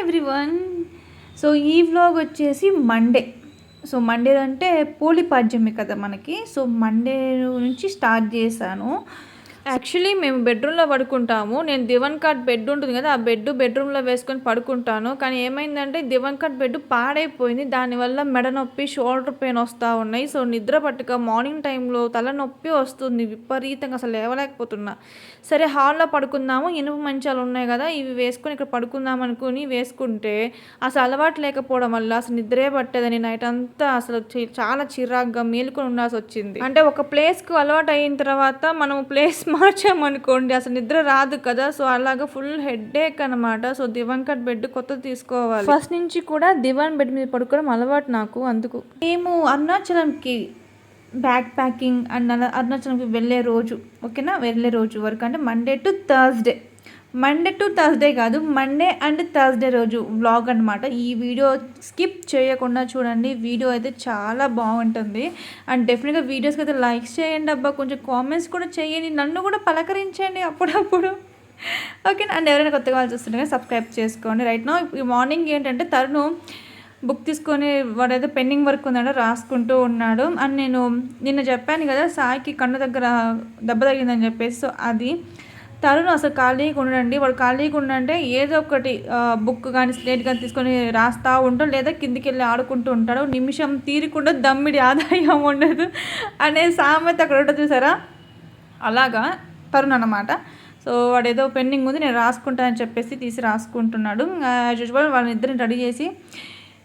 Everyone so ఈ vlog వచ్చేసి Monday so Monday అంటే పోలిపాడ్యమి కదా మనకి. సో మండే నుంచి స్టార్ట్ చేశాను. యాక్చువల్లీ మేము బెడ్రూమ్లో పడుకుంటాము. నేను దివన్ కాట్ బెడ్ ఉంటుంది కదా ఆ బెడ్ బెడ్రూమ్లో వేసుకొని పడుకుంటాను. కానీ ఏమైందంటే దివన్ కాట్ బెడ్ పాడైపోయింది. దానివల్ల మెడ నొప్పి షోల్డర్ పెయిన్ వస్తూ ఉన్నాయి. సో నిద్ర పట్టుక మార్నింగ్ టైంలో తలనొప్పి వస్తుంది. విపరీతంగా అసలు లేవలేకపోతున్నా. సరే హాల్లో పడుకుందాము. ఇనుప మంచాలు ఉన్నాయి కదా ఇవి వేసుకొని ఇక్కడ పడుకుందాం అనుకుని వేసుకుంటే అసలు అలవాటు లేకపోవడం వల్ల అసలు నిద్రే పట్టేదని నైట్ అంతా అసలు చాలా చిరాగ్గా మేలుకొని ఉండాల్సి వచ్చింది. అంటే ఒక ప్లేస్కు అలవాటు అయిన తర్వాత మనం ప్లేస్ మార్చామనుకోండి అసలు నిద్ర రాదు కదా. సో అలాగా ఫుల్ హెడ్ ఏక్ అనమాట సో దివన్ కట్ బెడ్ కొత్తది తీసుకోవాలి. ఫస్ట్ నుంచి కూడా దివాన్ బెడ్ మీద పడుకోవడం అలవాటు నాకు అందుకు. మేము అరుణాచలంకి బ్యాగ్ ప్యాకింగ్ అండ్ అరుణాచలంకి వెళ్ళే రోజు ఓకేనా? వెళ్ళే రోజు వరకు అంటే Monday to Thursday. Monday to Thursday కాదు మండే అండ్ థర్స్డే రోజు వ్లాగ్ అనమాట ఈ వీడియో స్కిప్ చేయకుండా చూడండి. వీడియో అయితే చాలా బాగుంటుంది. అండ్ డెఫినెట్గా వీడియోస్కి అయితే లైక్స్ చేయండి అబ్బా. కొంచెం కామెంట్స్ కూడా చేయండి. నన్ను కూడా పలకరించండి అప్పుడప్పుడు. ఓకే అండ్ ఎవరైనా కొత్తగా వాళ్ళు చూస్తుంటే సబ్స్క్రైబ్ చేసుకోండి. రైట్ నో ఈ మార్నింగ్ ఏంటంటే తరుణ్ బుక్ తీసుకొని వాడైతే పెండింగ్ వర్క్ ఉందంటే రాసుకుంటూ ఉన్నాడు. అండ్ నేను నిన్న చెప్పాను కదా సాయికి కన్ను దగ్గర దెబ్బ తగిందని చెప్పేసి. సో అది తరుణ్ అసలు ఖాళీగా ఉండడండి వాడు ఖాళీగా ఉండంటే ఏదో ఒకటి బుక్ కానీ స్లేట్ కానీ తీసుకొని రాస్తా ఉంటాడు లేదా కిందికి వెళ్ళి ఆడుకుంటూ ఉంటాడు. నిమిషం తీరకుండా దమ్మిడి ఆదాయం ఉండదు అనే సామెత అక్కడ ఉంటుంది చూసారా? అలాగా తరుణ్ అన్నమాట. సో వాడు ఏదో పెండింగ్ ఉంది నేను రాసుకుంటానని చెప్పేసి తీసి రాసుకుంటున్నాడు. యాజ్ యూజువల్ వాళ్ళని ఇద్దరిని రెడీ చేసి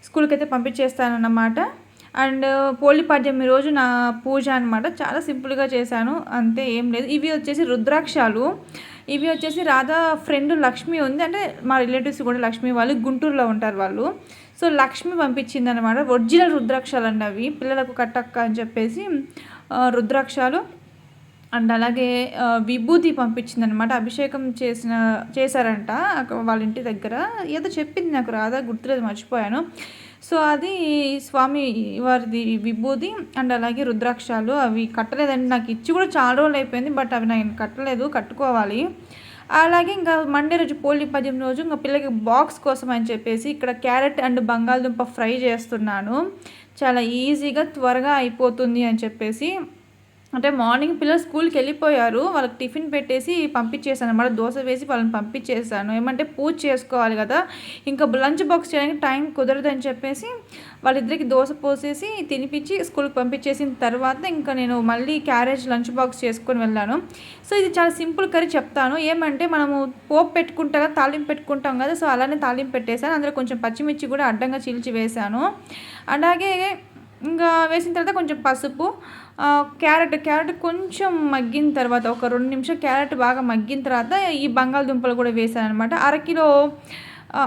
స్కూల్కి అయితే పంపించేస్తానన్నమాట. అండ్ పోలిపాడ్యం రోజు నా పూజ అనమాట చాలా సింపుల్గా చేశాను. అంతే ఏం లేదు. ఇవి వచ్చేసి రుద్రాక్షాలు. ఇవి వచ్చేసి రాధా ఫ్రెండ్ లక్ష్మి ఉంది. అంటే మా రిలేటివ్స్ కూడా లక్ష్మి వాళ్ళు గుంటూరులో ఉంటారు వాళ్ళు. సో లక్ష్మి పంపించింది అనమాట ఒరిజినల్ రుద్రాక్షాలు అండి అవి. పిల్లలకు కట్టక్క అని చెప్పేసి రుద్రాక్షాలు అండ్ అలాగే విభూతి పంపించింది అనమాట అభిషేకం చేసిన చేశారంట వాళ్ళ ఇంటి దగ్గర. ఏదో చెప్పింది నాకు రాదా గుర్తులేదు మర్చిపోయాను. సో అది స్వామి వారిది విభూతి అండ్ అలాగే రుద్రాక్షాలు అవి కట్టలేదండి. నాకు ఇచ్చి కూడా చాలా రోజులు అయిపోయింది బట్ అవి నేను కట్టలేదు కట్టుకోవాలి. అలాగే ఇంకా మండే రోజు పోలి పద్యం రోజు ఇంకా పిల్లకి బాక్స్ కోసం అని చెప్పేసి ఇక్కడ క్యారెట్ అండ్ బంగాళదుంప ఫ్రై చేస్తున్నాను. చాలా ఈజీగా త్వరగా అయిపోతుంది అని చెప్పేసి అంటే మార్నింగ్ పిల్లలు స్కూల్కి వెళ్ళిపోయారు వాళ్ళకి టిఫిన్ పెట్టేసి పంపించేసాను అనమాట దోశ వేసి వాళ్ళని పంపించేసాను ఏమంటే పూజ చేసుకోవాలి కదా ఇంకా లంచ్ బాక్స్ చేయడానికి టైం కుదరదని చెప్పేసి వాళ్ళిద్దరికి దోశ పోసేసి తినిపించి స్కూల్కి పంపించేసిన తర్వాత ఇంకా నేను మళ్ళీ క్యారేజ్ లంచ్ బాక్స్ చేసుకొని వెళ్ళాను. సో ఇది చాలా సింపుల్ కర్రీ చెప్తాను. ఏమంటే మనము పోపు పెట్టుకుంటా కదా తాలింపు పెట్టుకుంటాం కదా సో అలానే తాలింపు పెట్టేశాను. అందులో కొంచెం పచ్చిమిర్చి కూడా అడ్డంగా చీల్చి వేశాను. అలాగే ఇంకా వేసిన తర్వాత కొంచెం పసుపు క్యారెట్ క్యారెట్ కొంచెం మగ్గిన తర్వాత ఒక రెండు నిమిషం క్యారెట్ బాగా మగ్గిన తర్వాత ఈ బంగాళదుంపలు కూడా వేసాను అనమాట అరకిలో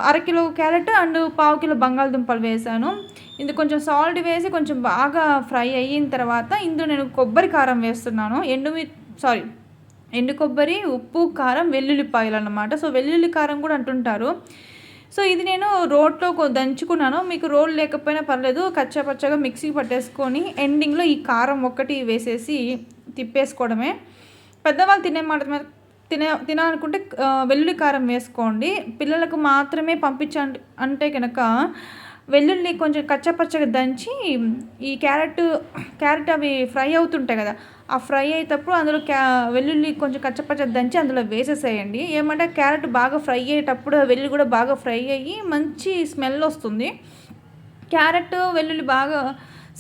అరకిలో క్యారెట్ అండ్ పావు కిలో బంగాళదుంపలు వేసాను ఇది కొంచెం సాల్ట్ వేసి కొంచెం బాగా ఫ్రై అయిన తర్వాత ఇందులో నేను కొబ్బరి కారం వేస్తున్నాను. ఎండుమి సారీ ఎండు కొబ్బరి ఉప్పు కారం వెల్లుల్లిపాయలు అనమాట సో వెల్లుల్లి కారం కూడా అంటుంటారు. సో ఇది నేను రోడ్లో దంచుకున్నాను. మీకు రోడ్ లేకపోయినా పర్లేదు కచ్చాపచ్చగా మిక్సీ పట్టేసుకొని ఎండింగ్లో ఈ కారం ఒక్కటి వేసేసి తిప్పేసుకోవడమే. పెద్దవాళ్ళు తినే మాట తినే తినాలనుకుంటే వెల్లుల్లి కారం వేసుకోండి. పిల్లలకు మాత్రమే పంపించండి అంటే కనుక వెల్లుల్లి కొంచెం కచ్చపచ్చగా దంచి ఈ క్యారెట్ క్యారెట్ అవి ఫ్రై అవుతుంటాయి కదా ఆ ఫ్రై అయ్యేటప్పుడు అందులో క్యా వెల్లుల్లి కొంచెం కచ్చపచ్చ దంచి అందులో వేసేసేయండి. ఏమంటే క్యారెట్ బాగా ఫ్రై అయ్యేటప్పుడు వెల్లుల్లి కూడా బాగా ఫ్రై అయ్యి మంచి స్మెల్ వస్తుంది. క్యారెట్ వెల్లుల్లి బాగా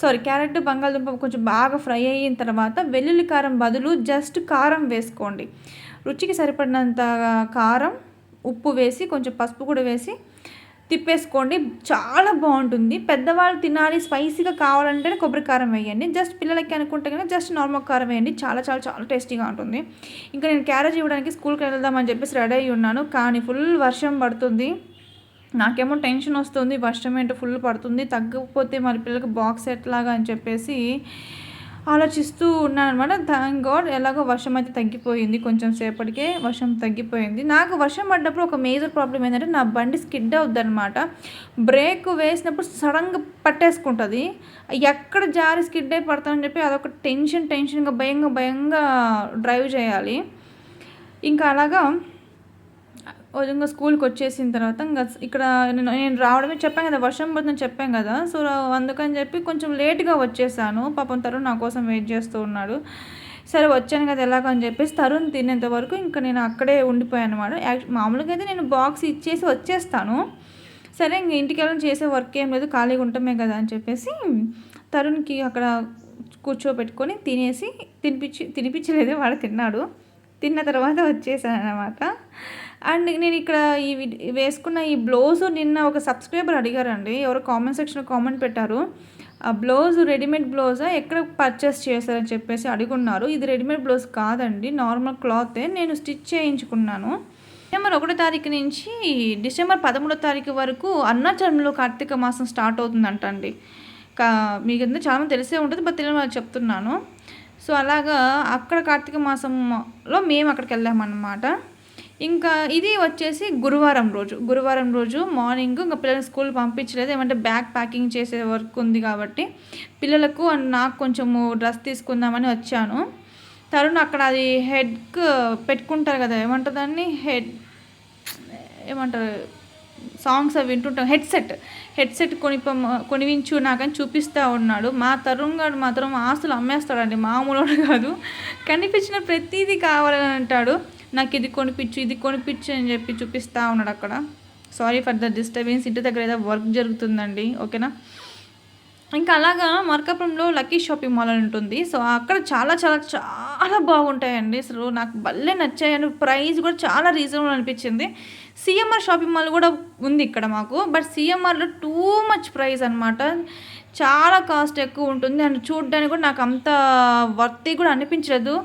సారీ క్యారెట్ బంగాళదుంప కొంచెం బాగా ఫ్రై అయిన తర్వాత వెల్లుల్లి కారం బదులు జస్ట్ కారం వేసుకోండి. రుచికి సరిపడినంత కారం ఉప్పు వేసి కొంచెం పసుపు కూడా వేసి తిప్పేసుకోండి. చాలా బాగుంటుంది. పెద్దవాళ్ళు తినాలి స్పైసీగా కావాలంటే కొబ్బరి కారం వేయండి. జస్ట్ పిల్లలకి అనుకుంటే కనుక జస్ట్ నార్మల్ కారం వేయండి. చాలా చాలా చాలా టేస్టీగా ఉంటుంది. ఇంకా నేను క్యారేజ్ ఇవ్వడానికి స్కూల్కి వెళ్దామని చెప్పేసి రెడీ అయ్యి ఉన్నాను. కానీ ఫుల్ వర్షం పడుతుంది. నాకేమో టెన్షన్ వస్తుంది. వర్షం ఏంటో ఫుల్ పడుతుంది. తగ్గకపోతే మరి పిల్లలకి బాక్స్ ఎట్లాగా అని చెప్పేసి ఆలోచిస్తూ ఉన్నాను అనమాట థ్యాంక్ గాడ్ ఎలాగో వర్షం అయితే తగ్గిపోయింది. కొంచెం సేపటికే వర్షం తగ్గిపోయింది. నాకు వర్షం పడ్డప్పుడు ఒక మేజర్ ప్రాబ్లం ఏంటంటే నా బండి స్కిడ్ అవుద్ది అనమాట బ్రేక్ వేసినప్పుడు సడన్గా పట్టేసుకుంటుంది. ఎక్కడ జారి స్కిడ్ అయి పడతానని చెప్పి అదొక టెన్షన్ టెన్షన్గా భయంగా భయంగా డ్రైవ్ చేయాలి. ఇంకా అలాగా ఇంకా స్కూల్కి వచ్చేసిన తర్వాత ఇంకా ఇక్కడ నేను నేను రావడమే చెప్పాను కదా వర్షం పడుతుందని చెప్పాను కదా సో అందుకని చెప్పి కొంచెం లేట్గా వచ్చేసాను. పాపం తరుణ్ నా కోసం వెయిట్ చేస్తూ ఉన్నాడు. సరే వచ్చాను కదా ఎలాగని చెప్పేసి తరుణ్ తినేంత వరకు ఇంకా నేను అక్కడే ఉండిపోయాను అనమాట మామూలుగా అయితే నేను బాక్స్ ఇచ్చేసి వచ్చేస్తాను. సరే ఇంక ఇంటికి వెళ్ళి చేసే వర్క్ ఏం లేదు ఖాళీగా ఉంటామే కదా అని చెప్పేసి తరుణ్కి అక్కడ కూర్చోబెట్టుకొని తినేసి తినిపించి తినిపించలేదు వాడు తిన్నాడు. తిన్న తర్వాత వచ్చేసాను అనమాట అండ్ నేను ఇక్కడ ఈ వేసుకున్న ఈ బ్లౌజ్ నిన్న ఒక సబ్స్క్రైబర్ అడిగారండి. ఎవరు కామెంట్ సెక్షన్లో కామెంట్ పెట్టారు. ఆ బ్లౌజ్ రెడీమేడ్ బ్లౌజా? ఎక్కడ పర్చేస్ చేశారని చెప్పేసి అడుగున్నారు. ఇది రెడీమేడ్ బ్లౌజ్ కాదండి. నార్మల్ క్లాతే నేను స్టిచ్ చేయించుకున్నాను. డిసెంబర్ ఒకటో తారీఖు నుంచి డిసెంబర్ పదమూడో తారీఖు వరకు అరుణాచలంలో కార్తీక మాసం స్టార్ట్ అవుతుందంట అండి కా మీకు ఎందుకు చాలా తెలిసే ఉంటుంది బట్ తెలియని చెప్తున్నాను. సో అలాగా అక్కడ కార్తీక మాసంలో మేము అక్కడికి వెళ్ళామన్నమాట. ఇంకా ఇది వచ్చేసి గురువారం రోజు. గురువారం రోజు మార్నింగ్ ఇంకా పిల్లలు స్కూల్ పంపించలేదు. ఏమంటే బ్యాగ్ ప్యాకింగ్ చేసే వర్క్ ఉంది కాబట్టి పిల్లలకు నాకు కొంచెము డ్రెస్ తీసుకుందామని వచ్చాను. తరుణ్ అక్కడ అది హెడ్కు పెట్టుకుంటారు కదా ఏమంటారు దాన్ని? హెడ్ ఏమంటారు? సాంగ్స్ అవి వింటుంటాం. హెడ్సెట్. హెడ్సెట్ కొనిప కొనివించు నాకని చూపిస్తూ ఉన్నాడు. మా తరుణ్ గారు మాత్రం ఆస్తులు అమ్మేస్తాడండి. మామూలు కాదు. కనిపించిన ప్రతిదీ కావాలని అంటాడు. నాకు ఇది కొనిపించు ఇది కొనిపించు అని చెప్పి చూపిస్తూ ఉన్నాడు అక్కడ. సారీ ఫర్ ద డిస్టర్బెన్స్ ఇంటి దగ్గర ఏదో వర్క్ జరుగుతుందండి. ఓకేనా? ఇంకా అలాగా మార్కాపురంలో లక్కీ షాపింగ్ మాల్ అని ఉంటుంది. సో అక్కడ చాలా చాలా చాలా బాగుంటాయండి. అసలు నాకు భలే నచ్చాయి. అండ్ ప్రైస్ కూడా చాలా రీజనబుల్ అనిపించింది. సిఎంఆర్ షాపింగ్ మాల్ కూడా ఉంది ఇక్కడ మాకు. బట్ సిఎంఆర్లో టూ మచ్ ప్రైస్ అనమాట చాలా కాస్ట్ ఎక్కువ ఉంటుంది. అండ్ చూడడానికి కూడా నాకు అంత వర్తి కూడా అనిపించలేదు.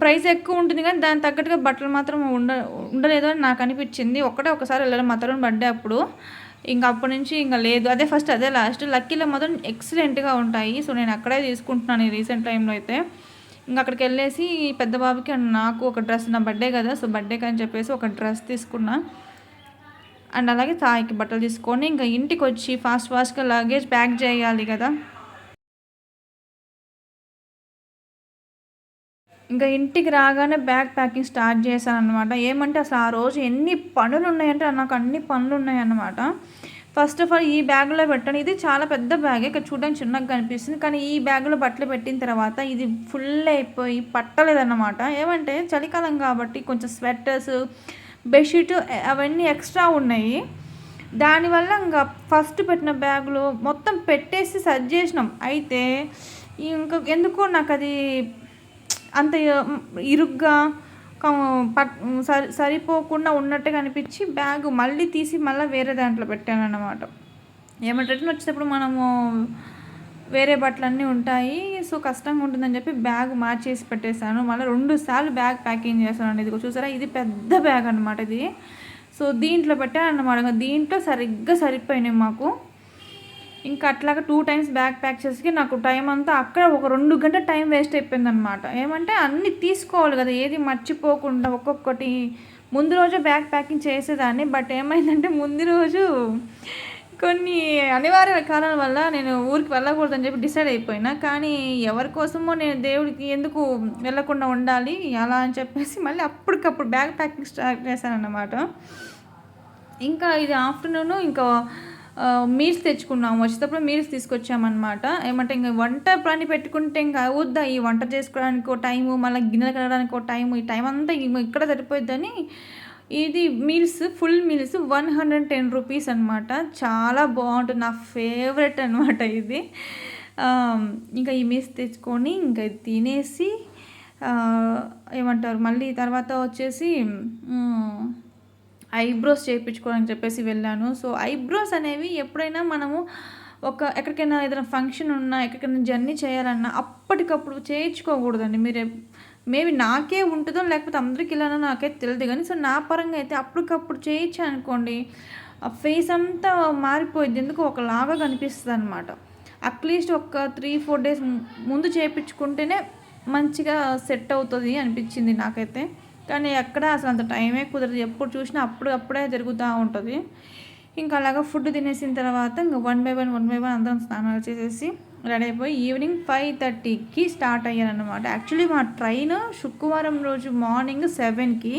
ప్రైస్ ఎక్కువ ఉంటుంది కానీ దాని తగ్గట్టుగా బట్టలు మాత్రం ఉండ ఉండలేదు అని నాకు అనిపించింది. ఒకటే ఒకసారి వెళ్ళాలి మా తరుణ్ బర్త్డే అప్పుడు. ఇంకా అప్పటి నుంచి ఇంకా లేదు. అదే ఫస్ట్ అదే లాస్ట్. లక్కీలో మాత్రం ఎక్సలెంట్గా ఉంటాయి. సో నేను అక్కడే తీసుకుంటున్నాను ఈ రీసెంట్ టైంలో అయితే. ఇంకా అక్కడికి వెళ్ళేసి పెద్ద బాబుకి నాకు ఒక డ్రెస్ నా బర్త్డే కదా సో బర్త్డేకి అని చెప్పేసి ఒక డ్రెస్ తీసుకున్నా. అండ్ అలాగే తాయికి బట్టలు తీసుకొని ఇంకా ఇంటికి వచ్చి ఫాస్ట్ ఫాస్ట్గా లగేజ్ ప్యాక్ చేయాలి కదా. ఇంకా ఇంటికి రాగానే బ్యాగ్ ప్యాకింగ్ స్టార్ట్ చేశాను అనమాట ఏమంటే అసలు ఆ రోజు ఎన్ని పనులు ఉన్నాయంటే నాకు అన్ని పనులు ఉన్నాయన్నమాట ఫస్ట్ ఆఫ్ ఆల్ ఈ బ్యాగ్లో పెట్టాను. ఇది చాలా పెద్ద బ్యాగ్. ఇక్కడ చూడడానికి చిన్నగా కనిపిస్తుంది. కానీ ఈ బ్యాగ్లో బట్టలు పెట్టిన తర్వాత ఇది ఫుల్ అయిపోయి పట్టలేదన్నమాట. ఏమంటే చలికాలం కాబట్టి కొంచెం స్వెటర్స్ బెడ్షీట్ అవన్నీ ఎక్స్ట్రా ఉన్నాయి. దానివల్ల ఇంకా ఫస్ట్ పెట్టిన బ్యాగ్లో మొత్తం పెట్టేసి సర్జ్ చేసినాం. అయితే ఇంకా ఎందుకో నాకు అది అంత ఇరుగ్గా సరి సరిపోకుండా ఉన్నట్టు కనిపించి బ్యాగ్ మళ్ళీ తీసి మళ్ళీ వేరే దాంట్లో పెట్టాను అన్నమాట ఏమంటే వచ్చేటప్పుడు మనము వేరే బట్టలు అన్నీ ఉంటాయి సో కష్టంగా ఉంటుందని చెప్పి బ్యాగ్ మార్చేసి పెట్టేశాను. మళ్ళీ రెండు సార్లు బ్యాగ్ ప్యాకింగ్ చేశాను ఇది చూసారా? ఇది పెద్ద బ్యాగ్ అనమాట ఇది. సో దీంట్లో పెట్టాను అన్నమాట దీంట్లో సరిగ్గా సరిపోయినాయి మాకు. ఇంకా అట్లాగా టూ టైమ్స్ బ్యాగ్ ప్యాక్ చేసి నాకు టైం అంతా అక్కడ ఒక రెండు గంటల టైం వేస్ట్ అయిపోయింది అనమాట ఏమంటే అన్నీ తీసుకోవాలి కదా ఏది మర్చిపోకుండా ఒక్కొక్కటి. ముందు రోజు బ్యాగ్ ప్యాకింగ్ చేసేదాన్ని బట్ ఏమైందంటే ముందు రోజు కొన్ని అనివార్య కారణాల వల్ల నేను ఊరికి వెళ్ళకూడదని చెప్పి డిసైడ్ అయిపోయినా. కానీ ఎవరి కోసమో నేను దేవుడికి ఎందుకు వెళ్ళకుండా ఉండాలి అలా అని చెప్పేసి మళ్ళీ అప్పటికప్పుడు బ్యాగ్ ప్యాకింగ్ స్టార్ట్ చేశాను అన్నమాట ఇంకా ఇది ఆఫ్టర్నూన్ ఇంకా మీల్స్ తెచ్చుకున్నాము. వచ్చేటప్పుడు మీల్స్ తీసుకొచ్చామన్నమాట. ఏమంటే ఇంకా వంట పని పెట్టుకుంటే ఇంకా అవుద్దా? ఈ వంట చేసుకోవడానికి ఒక టైము మళ్ళీ గిన్నెలు కడగడానికి ఒక టైము ఈ టైం అంతా ఇక్కడ సరిపోద్దని ఇది meals full meals one hundred ten rupees అనమాట చాలా బాగుంటుంది. నా ఫేవరెట్ అనమాట ఇది. ఇంకా ఈ మీల్స్ తెచ్చుకొని ఇంకా తినేసి ఏమంటారు? మళ్ళీ తర్వాత వచ్చేసి ఐబ్రోస్ చేయించుకోవాలని చెప్పేసి వెళ్ళాను. సో ఐబ్రోస్ అనేవి ఎప్పుడైనా మనము ఒక ఎక్కడికైనా ఏదైనా ఫంక్షన్ ఉన్నా ఎక్కడికైనా జర్నీ చేయాలన్నా అప్పటికప్పుడు చేయించుకోకూడదండి. మీరు మేబీ నాకే ఉంటుందో లేకపోతే అందరికి ఇలానో నాకే తెలియదు కానీ సో నా పరంగా అయితే అప్పటికప్పుడు చేయించా అనుకోండి ఆ ఫేస్ అంతా మారిపోయింది ఎందుకు ఒకలాగా కనిపిస్తుంది అనమాట అట్లీస్ట్ ఒక త్రీ ఫోర్ డేస్ ముందు చేయించుకుంటేనే మంచిగా సెట్ అవుతుంది అనిపించింది నాకైతే. కానీ ఎక్కడ అసలు అంత టైమే కుదరదు. ఎప్పుడు చూసినా అప్పుడు అప్పుడే జరుగుతూ ఉంటుంది. ఇంకా అలాగా ఫుడ్ తినేసిన తర్వాత ఇంకా one by one one by one అందరం స్నానాలు చేసేసి రెడీ అయిపోయి ఈవినింగ్ ఫైవ్ థర్టీకి స్టార్ట్ అయ్యానమాట యాక్చువల్లీ మా ట్రైన్ శుక్రవారం రోజు మార్నింగ్ సెవెన్కి.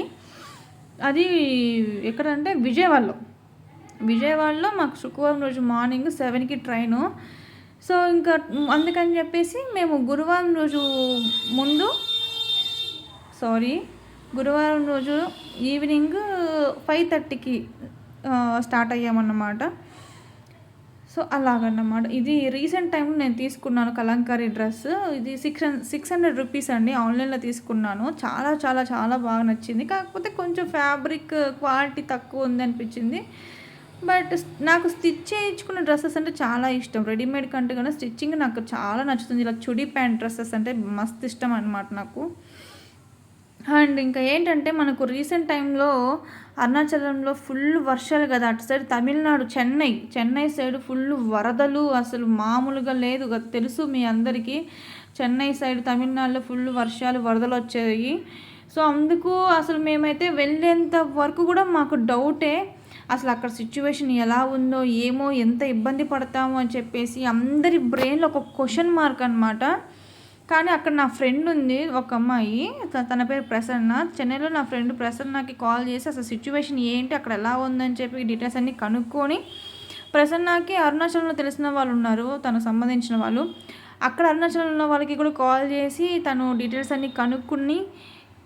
అది ఎక్కడంటే విజయవాడలో. విజయవాడలో మాకు శుక్రవారం రోజు మార్నింగ్ సెవెన్కి ట్రైను. సో ఇంకా అందుకని చెప్పేసి మేము గురువారం రోజు ముందు సారీ గురువారం రోజు ఈవినింగ్ ఫైవ్ థర్టీకి స్టార్ట్ అయ్యామన్నమాట. సో అలాగన్నమాట. ఇది రీసెంట్ టైంలో నేను తీసుకున్నాను కలంకారీ డ్రెస్. ఇది సిక్స్ సిక్స్ హండ్రెడ్ రూపీస్ అండి. ఆన్లైన్లో తీసుకున్నాను. చాలా చాలా చాలా బాగా నచ్చింది. కాకపోతే కొంచెం ఫ్యాబ్రిక్ క్వాలిటీ తక్కువ ఉంది అనిపించింది. బట్ నాకు స్టిచ్ చేయించుకున్న డ్రెస్సెస్ అంటే చాలా ఇష్టం. రెడీమేడ్ కంటే కన్నా స్టిచ్చింగ్ నాకు చాలా నచ్చుతుంది. ఇలా చుడీ ప్యాంట్ డ్రెస్సెస్ అంటే మస్తు ఇష్టం అనమాట నాకు. అండ్ ఇంకా ఏంటంటే మనకు రీసెంట్ టైంలో అరుణాచలంలో ఫుల్ వర్షాలు కదా అటు side Tamil Nadu Chennai. Chennai side full వరదలు అసలు మామూలుగా లేదు తెలుసు మీ అందరికీ. చెన్నై సైడ్ తమిళనాడులో ఫుల్ వర్షాలు వరదలు వచ్చాయి. సో అందుకు అసలు మేమైతే వెళ్ళేంత వరకు కూడా మాకు డౌటే అసలు అక్కడ సిచ్యువేషన్ ఎలా ఉందో ఏమో ఎంత ఇబ్బంది పడతామో అని చెప్పేసి అందరి బ్రెయిన్లో ఒక క్వశ్చన్ మార్క్ అనమాట కానీ అక్కడ నా ఫ్రెండ్ ఉంది ఒక అమ్మాయి. తన పేరు ప్రసన్న. చెన్నైలో నా ఫ్రెండ్ ప్రసన్నకి కాల్ చేసి అసలు సిచ్యువేషన్ ఏంటి అక్కడ ఎలా ఉందని చెప్పి డీటెయిల్స్ అన్నీ కనుక్కొని ప్రసన్నకి అరుణాచలంలో తెలిసిన వాళ్ళు ఉన్నారు తనకు సంబంధించిన వాళ్ళు. అక్కడ అరుణాచలంలో ఉన్న వాళ్ళకి కూడా కాల్ చేసి తను డీటెయిల్స్ అన్నీ కనుక్కుని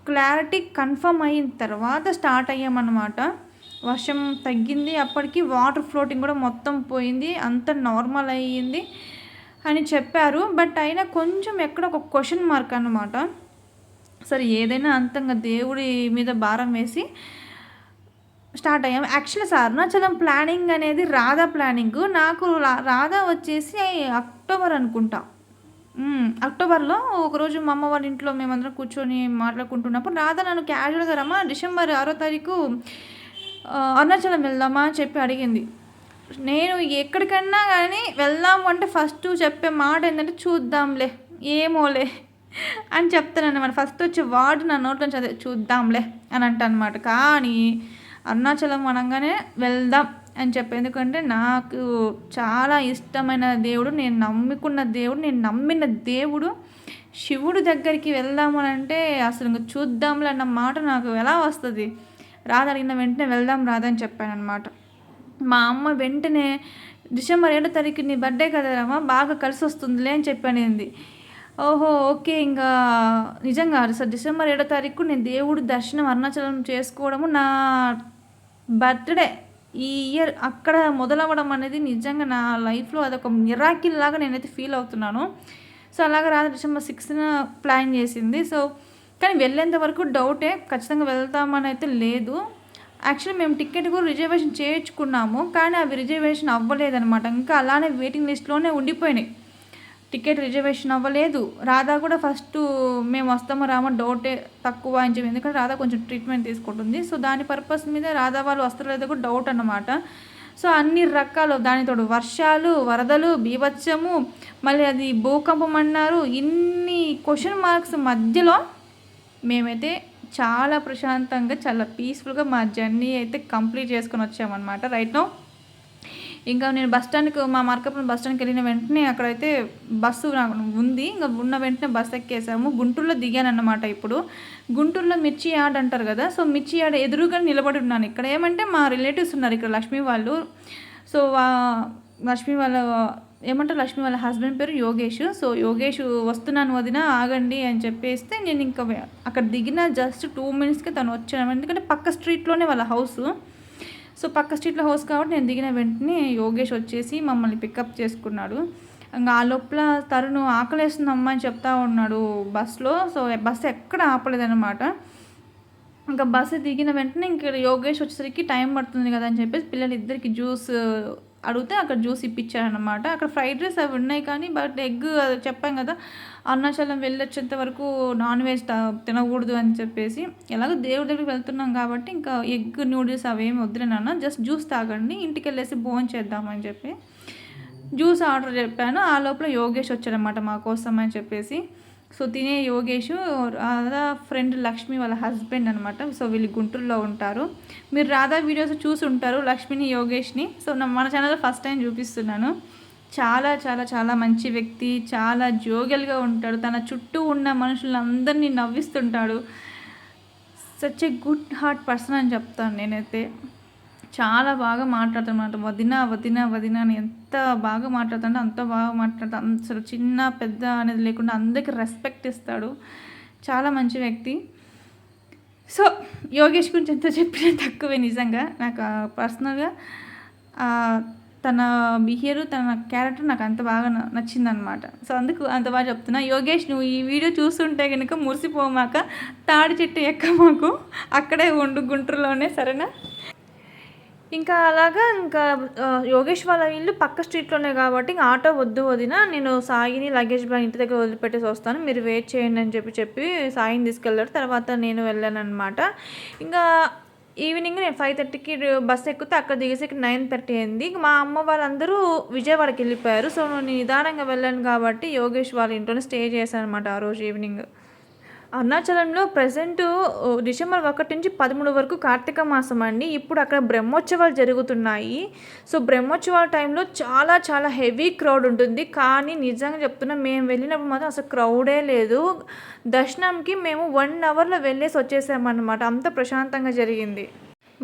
క్లారిటీ కన్ఫర్మ్ అయిన తర్వాత స్టార్ట్ అయ్యామన్నమాట. వర్షం తగ్గింది అప్పటికి వాటర్ ఫ్లోటింగ్ కూడా మొత్తం పోయింది అంత నార్మల్ అయ్యింది. అని చెప్పారు. బట్ అయినా కొంచెం ఎక్కడ ఒక క్వశ్చన్ మార్క్ అనమాట సరే ఏదైనా అంతంగా దేవుడి మీద భారం వేసి స్టార్ట్ అయ్యాం. యాక్చువల్లీ అరుణాచలం ప్లానింగ్ అనేది రాధా ప్లానింగ్. నాకు రాధా వచ్చేసి అక్టోబర్ అనుకుంటా. అక్టోబర్లో ఒకరోజు మా అమ్మ వాళ్ళ ఇంట్లో మేమందరం కూర్చొని మాట్లాడుకుంటున్నప్పుడు రాధా నన్ను క్యాజువల్గా రమ్మా డిసెంబర్ ఆరో తారీఖు అరుణాచలం వెళ్దామా అని చెప్పి అడిగింది. నేను ఎక్కడికన్నా కానీ వెళ్దాము అంటే ఫస్ట్ చెప్పే మాట ఏంటంటే చూద్దాంలే ఏమోలే అని చెప్తాను మన ఫస్ట్ వచ్చే వాడు నా నోట్లో అదే చూద్దాంలే అని అంట అనమాట కానీ అరుణాచలం అనగానే వెళ్దాం అని చెప్పి ఎందుకంటే నాకు చాలా ఇష్టమైన దేవుడు నేను నమ్ముకున్న దేవుడు నేను నమ్మిన దేవుడు శివుడు దగ్గరికి వెళ్దామని అంటే అసలు ఇంకా చూద్దాంలే అన్న మాట నాకు ఎలా వస్తుంది? రాదు అడిగిన వెంటనే వెళ్దాం రాదని చెప్పాను అనమాట మా అమ్మ వెంటనే డిసెంబర్ ఏడో తారీఖు నీ బర్త్డే కదరామా బాగా కలిసి వస్తుందిలే అని చెప్పానేది ఓహో ఓకే ఇంకా నిజంగా సార్. డిసెంబర్ ఏడో తారీఖు నేను దేవుడు దర్శనం అరుణాచలం చేసుకోవడము నా బర్త్డే ఈ ఇయర్ అక్కడ మొదలవ్వడం అనేది నిజంగా నా లైఫ్లో అదొక మిరాకిల్ లాగా నేనైతే ఫీల్ అవుతున్నాను. సో అలాగే రాదు డిసెంబర్ సిక్స్త్న ప్లాన్ చేసింది. సో కానీ వెళ్ళేంత వరకు డౌటే ఖచ్చితంగా వెళ్తామని అయితే లేదు. యాక్చువల్లీ మేము టికెట్ కూడా రిజర్వేషన్ చేయించుకున్నాము కానీ అవి రిజర్వేషన్ అవ్వలేదనమాట ఇంకా అలానే వెయిటింగ్ లిస్ట్లోనే ఉండిపోయినాయి. టికెట్ రిజర్వేషన్ అవ్వలేదు. రాధా కూడా ఫస్ట్ మేము వస్తామో రామో డౌటే తక్కువ అని చెప్పి ఎందుకంటే రాధా కొంచెం ట్రీట్మెంట్ తీసుకుంటుంది. సో దాని పర్పస్ మీద రాధా వాళ్ళు వస్తారో లేదో కూడా డౌట్ అన్నమాట. సో అన్ని రకాలు దానితోడు వర్షాలు వరదలు బీభత్సము మళ్ళీ అది భూకంపం అన్నారు ఇన్ని క్వశ్చన్ మార్క్స్ మధ్యలో మేమైతే చాలా ప్రశాంతంగా చాలా పీస్ఫుల్గా మా జర్నీ అయితే కంప్లీట్ చేసుకొని వచ్చామన్నమాట. రైట్ నో ఇంకా నేను బస్ స్టాండ్కి మా మార్కపురం బస్ స్టాండ్కి వెళ్ళిన వెంటనే అక్కడైతే బస్సు నాకు ఉంది. ఇంకా ఉన్న వెంటనే బస్సు ఎక్కేసాము. గుంటూరులో దిగాను అన్నమాట ఇప్పుడు. గుంటూరులో మిర్చి యాడ్ అంటారు కదా సో మిర్చి యాడ్ ఎదురుగా నిలబడి ఉన్నాను. ఇక్కడ ఏమంటే మా రిలేటివ్స్ ఉన్నారు ఇక్కడ లక్ష్మీ వాళ్ళు. సో లక్ష్మీ వాళ్ళ ఏమంటారు లక్ష్మి? వాళ్ళ హస్బెండ్ పేరు యోగేష్. సో యోగేష్ వస్తున్నాను వదిన ఆగండి అని చెప్పేస్తే నేను ఇంకా అక్కడ దిగిన జస్ట్ టూ మినిట్స్కి తను వచ్చాను ఎందుకంటే పక్క స్ట్రీట్లోనే వాళ్ళ హౌస్. సో పక్క స్ట్రీట్లో హౌస్ కాబట్టి నేను దిగిన వెంటనే యోగేష్ వచ్చేసి మమ్మల్ని పికప్ చేసుకున్నాడు. ఇంకా ఆ లోపల తరుణ్ ఆకలేస్తుందమ్మా అని చెప్తా ఉన్నాడు బస్సులో సో బస్సు ఎక్కడ ఆపలేదన్నమాట. ఇంకా బస్సు దిగిన వెంటనే ఇంక యోగేష్ వచ్చేసరికి టైం పడుతుంది కదా అని చెప్పేసి పిల్లలిద్దరికి జ్యూస్ అడిగితే అక్కడ జ్యూస్ ఇప్పించారనమాట అక్కడ ఫ్రైడ్ రైస్ అవి ఉన్నాయి కానీ బట్ ఎగ్ చెప్పాం కదా అరుణాచలం వెళ్ళొచ్చేంత వరకు నాన్ వెజ్ తినకూడదు అని చెప్పేసి ఎలాగో దేవుడి దగ్గరికి వెళ్తున్నాం కాబట్టి ఇంకా ఎగ్ నూడిల్స్ అవేమి వద్దులేనన్న జస్ట్ జ్యూస్ తాగండి ఇంటికి వెళ్ళేసి భోజనం చేద్దామని చెప్పి జ్యూస్ ఆర్డర్ చెప్పాను. ఆ లోపల యోగేష్ వచ్చారనమాట మా కోసం అని చెప్పేసి. సో తినే యోగేష్ రాధా ఫ్రెండ్ లక్ష్మి వాళ్ళ హస్బెండ్ అనమాట సో వీళ్ళు గుంటూరులో ఉంటారు. మీరు రాధా వీడియోస్ చూసి ఉంటారు లక్ష్మిని యోగేష్ని. సో మన ఛానల్ ఫస్ట్ టైం చూపిస్తున్నాను. చాలా చాలా చాలా మంచి వ్యక్తి. చాలా జోగల్గా ఉంటాడు. తన చుట్టూ ఉన్న మనుషులందరినీ నవ్విస్తుంటాడు. Such a good heart person అని చెప్తాను నేనైతే. చాలా బాగా మాట్లాడుతున్నమాట వదిన వదిన వదిన అని ఎంత బాగా మాట్లాడుతుంటే అంత బాగా మాట్లాడతాడు. అసలు చిన్న పెద్ద అనేది లేకుండా అందరికి రెస్పెక్ట్ ఇస్తాడు. చాలా మంచి వ్యక్తి. సో యోగేష్ గురించి ఎంత చెప్పినా తక్కువే నిజంగా. నాకు పర్సనల్గా తన బిహేవియర్ తన క్యారెక్టర్ నాకు అంత బాగా నచ్చిందనమాట సో అందుకు అంత బాగా చెప్తున్నా. యోగేష్ నువ్వు ఈ వీడియో చూస్తుంటే కనుక మురిసిపోమాక తాడి చెట్టు ఎక్క మాకు. అక్కడే ఉండు గుంటూరులోనే సరేనా? ఇంకా అలాగా ఇంకా యోగేష్ వాళ్ళ ఇల్లు పక్క స్ట్రీట్లోనే కాబట్టి ఇంకా ఆటో వద్దు వదిన నేను సాయిని లగేజ్ బ్యాగ్ ఇంటి దగ్గర వదిలిపెట్టేసి వస్తాను మీరు వెయిట్ చేయండి అని చెప్పి చెప్పి సాయిని తీసుకెళ్ళారు తర్వాత నేను వెళ్ళానమాట ఇంకా ఈవినింగ్ నేను ఫైవ్ థర్టీకి బస్ ఎక్కితే అక్కడ దిగేసరికి నైన్ థర్టీ అయింది. మా అమ్మ వాళ్ళందరూ విజయవాడకి వెళ్ళిపోయారు. సో నేను నిదానంగా వెళ్ళాను కాబట్టి యోగేష్ వాళ్ళ ఇంట్లోనే స్టే చేశాను అనమాట ఆ రోజు ఈవినింగ్. అరుణాచలంలో ప్రజెంట్ డిసెంబర్ ఒకటి నుంచి పదమూడు వరకు కార్తీక మాసం అండి. ఇప్పుడు అక్కడ బ్రహ్మోత్సవాలు జరుగుతున్నాయి. సో బ్రహ్మోత్సవాల టైంలో చాలా చాలా హెవీ క్రౌడ్ ఉంటుంది. కానీ నిజంగా చెప్తున్నా మేము వెళ్ళినప్పుడు మాత్రం అసలు క్రౌడే లేదు. దర్శనంకి మేము వన్ అవర్లో వెళ్ళేసి వచ్చేసామన్నమాట. అంత ప్రశాంతంగా జరిగింది.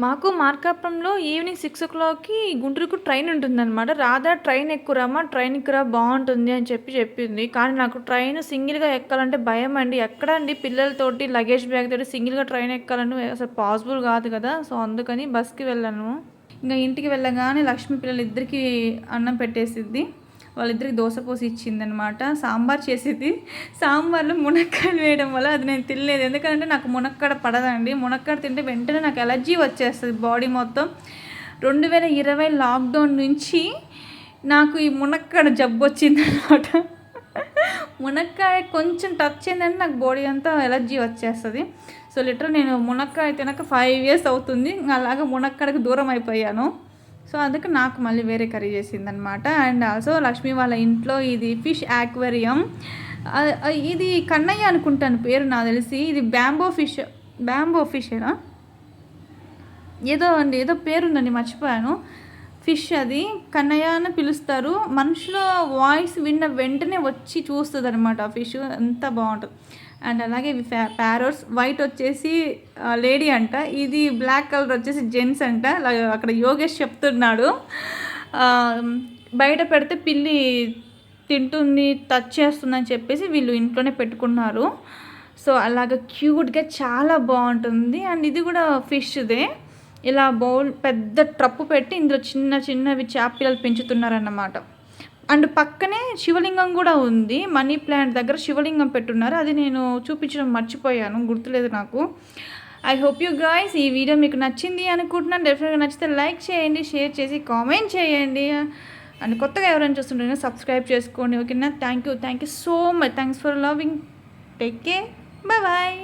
మాకు మార్కాపురంలో ఈవినింగ్ సిక్స్ ఓ క్లాక్కి గుంటూరుకు ట్రైన్ ఉంటుందన్నమాట. రాధా ట్రైన్ ఎక్కురామా? ట్రైన్ ఎక్కురా? బాగుంటుంది అని చెప్పి చెప్పింది. కానీ నాకు ట్రైన్ సింగిల్గా ఎక్కాలంటే భయం అండి. ఎక్కడండి పిల్లలతోటి లగేజ్ బ్యాగ్ తోటి సింగిల్గా ట్రైన్ ఎక్కాలంటే అసలు పాసిబుల్ కాదు కదా. సో అందుకని బస్కి వెళ్ళాను. ఇంకా ఇంటికి వెళ్ళగానే లక్ష్మి పిల్లలు ఇద్దరికి అన్నం పెట్టేసిద్ది. వాళ్ళిద్దరికి దోశ పోసి ఇచ్చిందనమాట సాంబార్ చేసేది. సాంబార్లో మునక్కాయలు వేయడం వల్ల అది నేను తినలేదు. ఎందుకంటే నాకు మునక్కడ పడదండి. మునక్కడ తింటే వెంటనే నాకు ఎలర్జీ వచ్చేస్తుంది బాడీ మొత్తం. రెండు వేల ఇరవై లాక్డౌన్ నుంచి నాకు ఈ మునక్కడ జబ్బు వచ్చిందనమాట మునక్కాయ కొంచెం టచ్ అయిందంటే నాకు బాడీ అంతా ఎలర్జీ వచ్చేస్తుంది. సో లిటర్ నేను మునక్కాయ తినక ఫైవ్ ఇయర్స్ అవుతుంది. అలాగా మునక్కడకు దూరం అయిపోయాను. సో అందుకు నాకు మళ్ళీ వేరే కర్రీ చేసిందనమాట అండ్ ఆల్సో లక్ష్మి వాళ్ళ ఇంట్లో ఇది ఫిష్ యాక్వేరియం. ఇది కన్నయ్య అనుకుంటాను పేరు నాకు తెలిసి. ఇది బ్యాంబో ఫిష్ బ్యాంబో ఫిషేనా ఏదో అండి ఏదో పేరుందండి మర్చిపోయాను. ఫిష్ అది. కన్నయ్య అని పిలుస్తారు. మనుషుల వాయిస్ విన్న వెంటనే వచ్చి చూస్తుంది అనమాట ఆ ఫిష్. ఎంత బాగుంటుంది. అండ్ అలాగే ఇవి ప్యారోట్స్. వైట్ వచ్చేసి లేడీ అంట. ఇది బ్లాక్ కలర్ వచ్చేసి జెంట్స్ అంట. అక్కడ యోగేష్ చెప్తున్నాడు. బయట పెడితే పిల్లి తింటుంది టచ్ చేస్తుందని చెప్పేసి వీళ్ళు ఇంట్లోనే పెట్టుకున్నారు. సో అలాగ క్యూట్గా చాలా బాగుంటుంది. అండ్ ఇది కూడా ఫిష్దే ఇలా బౌల్ పెద్ద ట్రప్పు పెట్టి ఇందులో చిన్న చిన్నవి చేపలు పెంచుతున్నారన్నమాట. అండ్ పక్కనే శివలింగం కూడా ఉంది. మనీ ప్లాంట్ దగ్గర శివలింగం పెట్టున్నారు. అది నేను చూపించడం మర్చిపోయాను. గుర్తులేదు నాకు. ఐ హోప్ యూ గాయస్ ఈ వీడియో మీకు నచ్చింది అనుకుంటున్నాను. డెఫినెట్గా నచ్చితే లైక్ చేయండి షేర్ చేసి కామెంట్ చేయండి. అండ్ కొత్తగా ఎవరైనా చూస్తుంటే సబ్స్క్రైబ్ చేసుకోండి. ఓకేనా thank you thank you so much thanks for loving take care bye bye